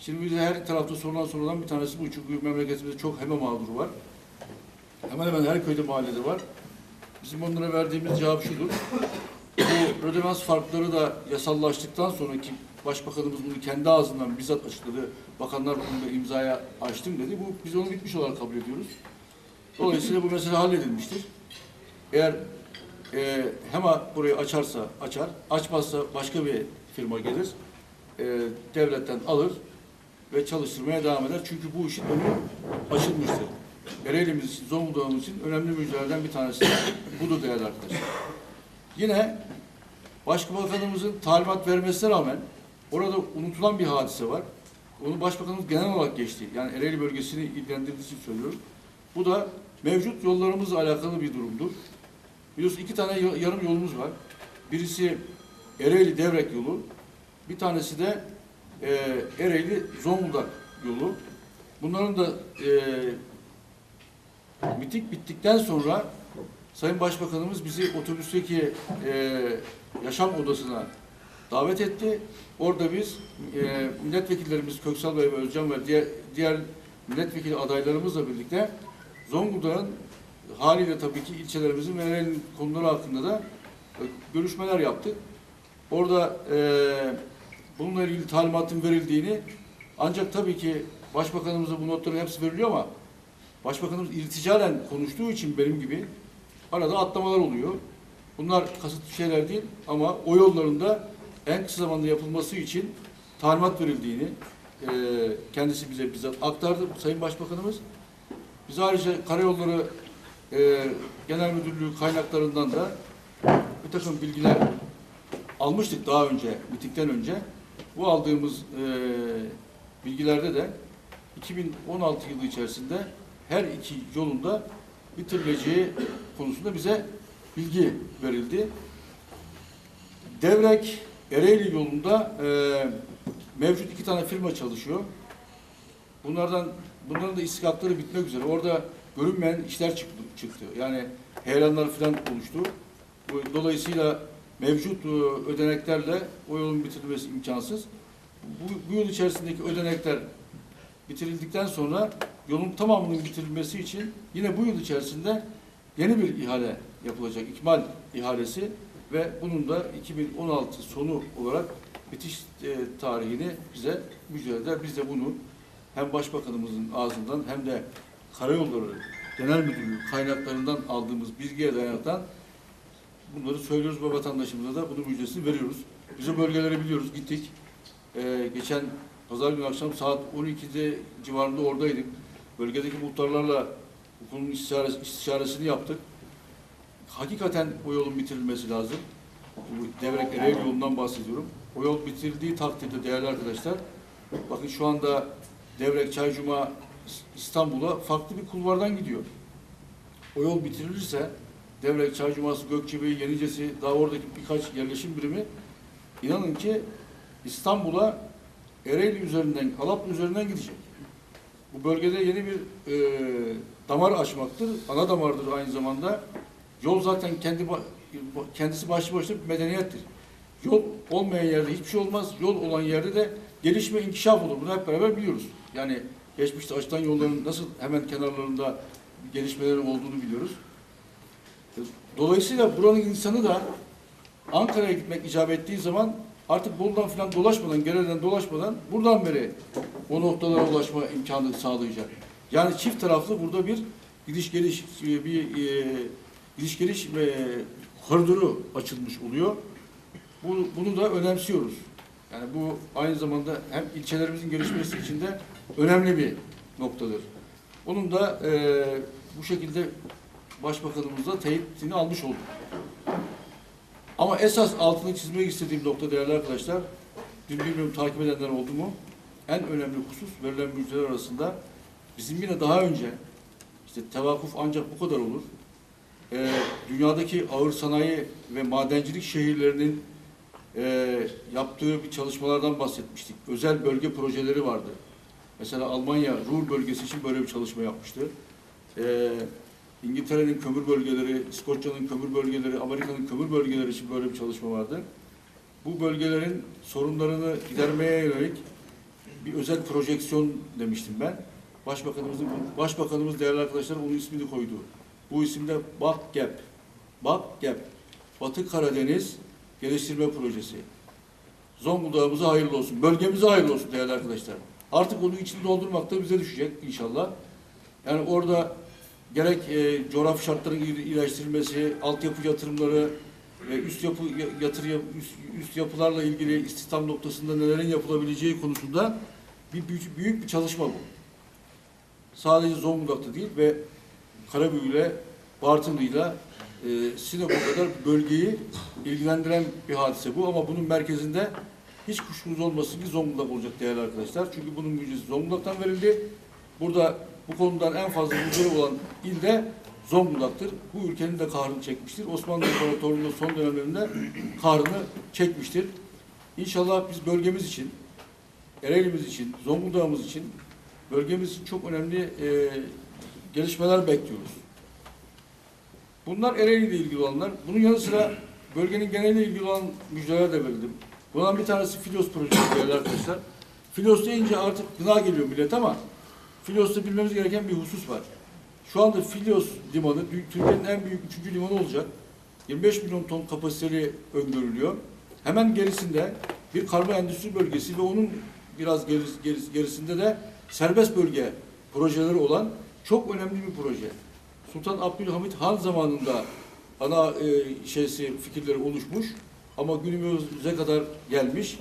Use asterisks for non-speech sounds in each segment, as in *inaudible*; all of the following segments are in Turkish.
Şimdi bize her tarafta sorulan sorulan bir tanesi bu. Çünkü memleketimizde çok heme mağduru var. Hemen hemen her köyde mahallede var. Bizim onlara verdiğimiz cevap şudur. Bu ödemez farkları da yasallaştıktan sonra ki Başbakanımız bunu kendi ağzından bizzat açıkladı. Bakanlar bunu imzaya açtım dedi. Bu biz onu bitmiş olarak kabul ediyoruz. Dolayısıyla bu mesele halledilmiştir. Eğer e, HEMA burayı açarsa açar, açmazsa başka bir firma gelir, e, devletten alır ve çalıştırmaya devam eder. Çünkü bu işin önü açılmıştır. Ereğli'miz için, Zonguldak'ımız için önemli müjdelerden bir tanesi *coughs* budur değerli arkadaşlar. Yine Başbakanımızın talimat vermesine rağmen orada unutulan bir hadise var. Onu Başbakanımız genel olarak geçti. Yani Ereğli bölgesini ilgilendirdiği için söylüyorum. Bu da mevcut yollarımızla alakalı bir durumdur. Biliyorsunuz iki tane yarım yolumuz var. Birisi Ereğli Devrek yolu, bir tanesi de e, Ereğli Zonguldak yolu. Bunların da e, miting bittikten sonra Sayın Başbakanımız bizi otobüsteki e, yaşam odasına davet etti. Orada biz e, milletvekillerimiz Köksal Bey ve Özcan ve diğer, diğer milletvekili adaylarımızla birlikte Zonguldak'ın haliyle tabii ki ilçelerimizin ve Ereğli'nin konuları hakkında da e, görüşmeler yaptık. Orada e, bununla ilgili talimatın verildiğini ancak tabii ki Başbakanımıza bu notların hepsi veriliyor ama Başbakanımız irticalen konuştuğu için benim gibi arada atlamalar oluyor. Bunlar kasıtlı şeyler değil ama o yollarında en kısa zamanda yapılması için talimat verildiğini e, kendisi bize bizzat aktardı Sayın Başbakanımız. Biz ayrıca Karayolları e, Genel Müdürlüğü kaynaklarından da bir takım bilgiler almıştık daha önce, mitikten önce. Bu aldığımız e, bilgilerde de 2016 yılı içerisinde her iki yolunda bitirileceği konusunda bize bilgi verildi. Devrek Ereğli yolunda e, mevcut iki tane firma çalışıyor. Bunlardan bunların da istikakları bitmek üzere. Orada görünmeyen işler çıktı. çıktı. Yani heyelanlar falan oluştu. Dolayısıyla mevcut e, ödeneklerle o yolun bitirilmesi imkansız. Bu, bu yıl içerisindeki ödenekler bitirildikten sonra yolun tamamının bitirilmesi için yine bu yıl içerisinde yeni bir ihale yapılacak. İkmal ihalesi ve bunun da 2016 sonu olarak bitiş e, tarihini bize müjdeleder. Biz de bunu hem Başbakanımızın ağzından hem de Karayolları Genel Müdürlüğü kaynaklarından aldığımız bilgiye dayanarak bunları söylüyoruz ve vatandaşımıza da bunun müjdesini veriyoruz. Biz o bölgeleri biliyoruz, gittik. Ee, geçen pazar günü akşam saat 12'de civarında oradaydık. Bölgedeki muhtarlarla bu konunun istişare- istişaresini yaptık. Hakikaten o yolun bitirilmesi lazım. Bu Devrek Ereğli yolundan bahsediyorum. O yol bitirildiği takdirde değerli arkadaşlar, bakın şu anda Devrek Çaycuma İstanbul'a farklı bir kulvardan gidiyor. O yol bitirilirse Devrek, Çaycuması, Gökçebeyi, Yenicesi, daha oradaki birkaç yerleşim birimi inanın ki İstanbul'a Ereğli üzerinden, Alaplı üzerinden gidecek. Bu bölgede yeni bir e, damar açmaktır. Ana damardır aynı zamanda. Yol zaten kendi kendisi başlı başına bir medeniyettir. Yol olmayan yerde hiçbir şey olmaz. Yol olan yerde de gelişme, inkişaf olur. Bunu hep beraber biliyoruz. Yani geçmişte açılan yolların nasıl hemen kenarlarında gelişmelerin olduğunu biliyoruz. Dolayısıyla buranın insanı da Ankara'ya gitmek icap ettiği zaman artık Bolu'dan falan dolaşmadan, Gere'den dolaşmadan buradan beri o noktalara ulaşma imkanı sağlayacak. Yani çift taraflı burada bir gidiş geliş e, bir e, gidiş geliş ve koridoru açılmış oluyor. Bu, bunu da önemsiyoruz. Yani bu aynı zamanda hem ilçelerimizin gelişmesi için de önemli bir noktadır. Onun da e, bu şekilde Başbakanımızla teyitini almış olduk. Ama esas altını çizmek istediğim nokta değerli arkadaşlar, dün bilmiyorum takip edenler oldu mu? En önemli husus verilen müjdeler arasında bizim yine daha önce işte tevakkuf ancak bu kadar olur. Ee, dünyadaki ağır sanayi ve madencilik şehirlerinin e, yaptığı bir çalışmalardan bahsetmiştik. Özel bölge projeleri vardı. Mesela Almanya Ruhr bölgesi için böyle bir çalışma yapmıştı. Ee, İngiltere'nin kömür bölgeleri, İskoçya'nın kömür bölgeleri, Amerika'nın kömür bölgeleri için böyle bir çalışma vardı. Bu bölgelerin sorunlarını gidermeye yönelik bir özel projeksiyon demiştim ben. Başbakanımızın, Başbakanımız değerli arkadaşlar onun ismini koydu. Bu isimde BAKGEP. BAKGEP. Batı Karadeniz Geliştirme Projesi. Zonguldak'ımıza hayırlı olsun. Bölgemize hayırlı olsun değerli arkadaşlar. Artık onu içini doldurmak da bize düşecek inşallah. Yani orada gerek e, coğrafi şartların iyi- iyileştirilmesi, altyapı yatırımları, e, üst yapı ya- yatır üst, üst yapılarla ilgili istihdam noktasında nelerin yapılabileceği konusunda bir büyük, büyük bir çalışma bu. Sadece Zonguldak'ta değil ve Karabük'le, Bartınlı'yla e, Sinop'a kadar bölgeyi ilgilendiren bir hadise bu ama bunun merkezinde hiç kuşkunuz olmasın ki Zonguldak olacak değerli arkadaşlar. Çünkü bunun müjdesi Zonguldak'tan verildi. Burada bu konudan en fazla muzdarip olan il de Zonguldak'tır. Bu ülkenin de kahrını çekmiştir. Osmanlı İmparatorluğu'nun son dönemlerinde kahrını çekmiştir. İnşallah biz bölgemiz için, Ereğli'miz için, Zonguldak'ımız için, bölgemiz için çok önemli e, gelişmeler bekliyoruz. Bunlar Ereğli ile ilgili olanlar. Bunun yanı sıra bölgenin geneliyle ilgili olan müjdeler de verildim. Bundan bir tanesi Filos projesi değerli arkadaşlar. Filos deyince artık gına geliyor millet ama Filos'ta bilmemiz gereken bir husus var. Şu anda Filos limanı Türkiye'nin en büyük üçüncü limanı olacak. 25 milyon ton kapasiteli öngörülüyor. Hemen gerisinde bir karma endüstri bölgesi ve onun biraz geris- geris- gerisinde de serbest bölge projeleri olan çok önemli bir proje. Sultan Abdülhamit Han zamanında ana e, şeysi fikirleri oluşmuş ama günümüze kadar gelmiş.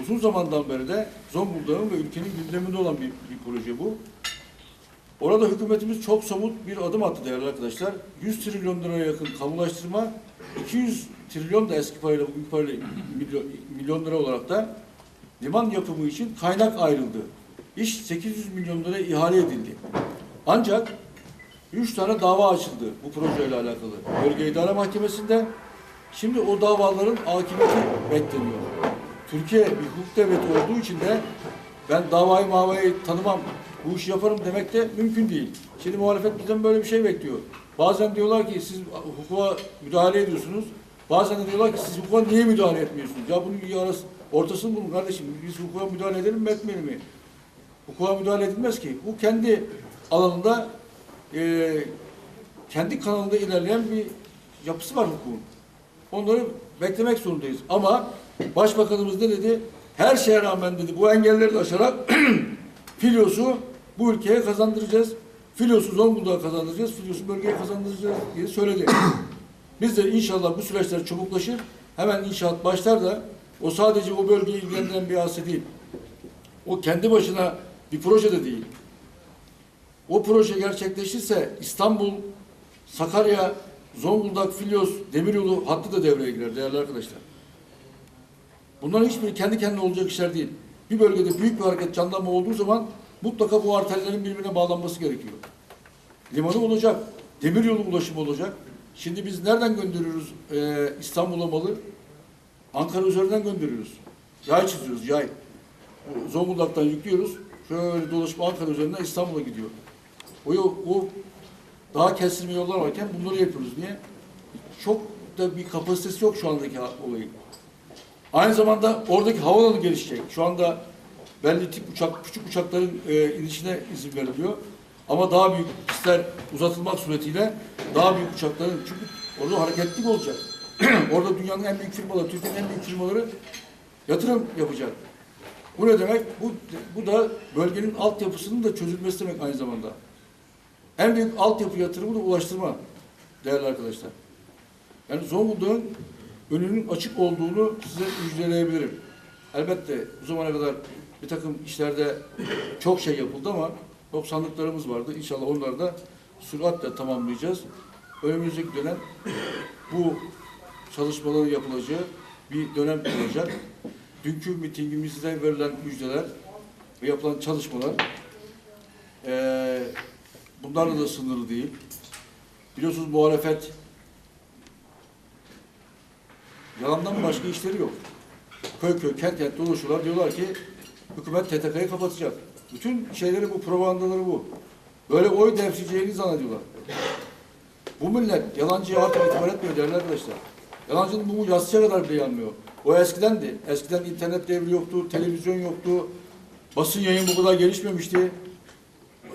Uzun zamandan beri de Zonguldak'ın ve ülkenin gündeminde olan bir, bir proje bu. Orada hükümetimiz çok somut bir adım attı değerli arkadaşlar. 100 trilyon liraya yakın kamulaştırma, 200 trilyon da eski parayla bugün parayla milyon, milyon lira olarak da liman yapımı için kaynak ayrıldı. İş 800 milyon liraya ihale edildi. Ancak 3 tane dava açıldı bu projeyle alakalı. Bölge İdare Mahkemesi'nde şimdi o davaların akıbeti bekleniyor. Türkiye bir hukuk devleti olduğu için de ben davayı mavayı tanımam, bu işi yaparım demek de mümkün değil. Şimdi muhalefet bizden böyle bir şey bekliyor. Bazen diyorlar ki siz hukuka müdahale ediyorsunuz. Bazen de diyorlar ki siz hukuka niye müdahale etmiyorsunuz? Ya bunun arası, ortasını bulun kardeşim. Biz hukuka müdahale edelim mi etmeyelim mi? Hukuka müdahale edilmez ki. Bu kendi alanında e, kendi kanalında ilerleyen bir yapısı var hukukun. Onları beklemek zorundayız. Ama Başbakanımız ne dedi? Her şeye rağmen dedi bu engelleri de aşarak *clears throat* Filyos'u bu ülkeye kazandıracağız. Filyos'u Zonguldak'a kazandıracağız. Filyos'u bölgeye kazandıracağız diye söyledi. *clears throat* Biz de inşallah bu süreçler çabuklaşır. Hemen inşaat başlar da o sadece o bölgeyi ilgilendiren bir hadise değil. O kendi başına bir proje de değil. O proje gerçekleşirse İstanbul, Sakarya, Zonguldak, Filyos, Demiryolu hattı da devreye girer değerli arkadaşlar. Bunların hiçbiri kendi kendine olacak işler değil. Bir bölgede büyük bir hareket canlanma olduğu zaman mutlaka bu arterlerin birbirine bağlanması gerekiyor. Limanı olacak, demiryolu ulaşımı olacak. Şimdi biz nereden gönderiyoruz e, İstanbul'a malı? Ankara üzerinden gönderiyoruz. Yay çiziyoruz, yay. Zonguldak'tan yüklüyoruz. Şöyle dolaşıp Ankara üzerinden İstanbul'a gidiyor. O, o daha kestirme yollar varken bunları yapıyoruz. Niye? Çok da bir kapasitesi yok şu andaki olayın. Aynı zamanda oradaki havaalanı gelişecek. Şu anda belli tip uçak, küçük uçakların e, inişine izin veriliyor. Ama daha büyük pistler uzatılmak suretiyle daha büyük uçakların çünkü orada hareketlilik olacak. *clears throat* orada dünyanın en büyük firmaları, Türkiye'nin en büyük firmaları yatırım yapacak. Bu ne demek? Bu, bu da bölgenin altyapısının da çözülmesi demek aynı zamanda. En büyük altyapı yatırımı da ulaştırma değerli arkadaşlar. Yani Zonguldak'ın önünün açık olduğunu size müjdeleyebilirim. Elbette bu zamana kadar bir takım işlerde çok şey yapıldı ama noksanlıklarımız vardı. İnşallah onları da süratle tamamlayacağız. Önümüzdeki dönem bu çalışmaların yapılacağı bir dönem olacak. Dünkü mitingimizde verilen müjdeler ve yapılan çalışmalar eee bunlarla da sınırlı değil. Biliyorsunuz muhalefet yalandan başka işleri yok. Köy köy, kent kent dolaşıyorlar. Diyorlar ki hükümet TTK'yı kapatacak. Bütün şeyleri bu, propagandaları bu. Böyle oy devşireceğini zannediyorlar. Bu millet yalancıya artık itibar etmiyor değerli arkadaşlar. Yalancının bu yatsıya kadar bile yanmıyor. O eskidendi. Eskiden internet devri yoktu, televizyon yoktu. Basın yayın bu kadar gelişmemişti.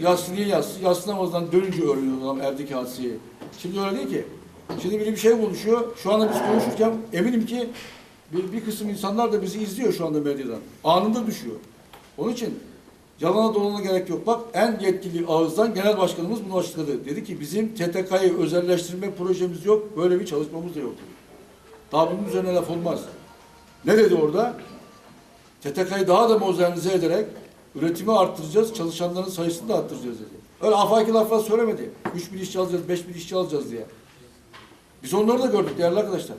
Yassı niye yassı? Yassı namazdan dönünce öğreniyor adam evdeki hadiseyi. Şimdi öyle değil ki. Şimdi biri bir şey konuşuyor. Şu anda biz konuşurken eminim ki bir, bir kısım insanlar da bizi izliyor şu anda medyadan. Anında düşüyor. Onun için yalana dolana gerek yok. Bak en yetkili ağızdan genel başkanımız bunu açıkladı. Dedi ki bizim TTK'yı özelleştirme projemiz yok. Böyle bir çalışmamız da yok. Daha bunun üzerine laf olmaz. Ne dedi orada? TTK'yı daha da modernize ederek üretimi arttıracağız, çalışanların sayısını da arttıracağız dedi. Öyle afaki laflar söylemedi. 3 bin işçi alacağız, 5 bin işçi alacağız diye. Biz onları da gördük değerli arkadaşlar.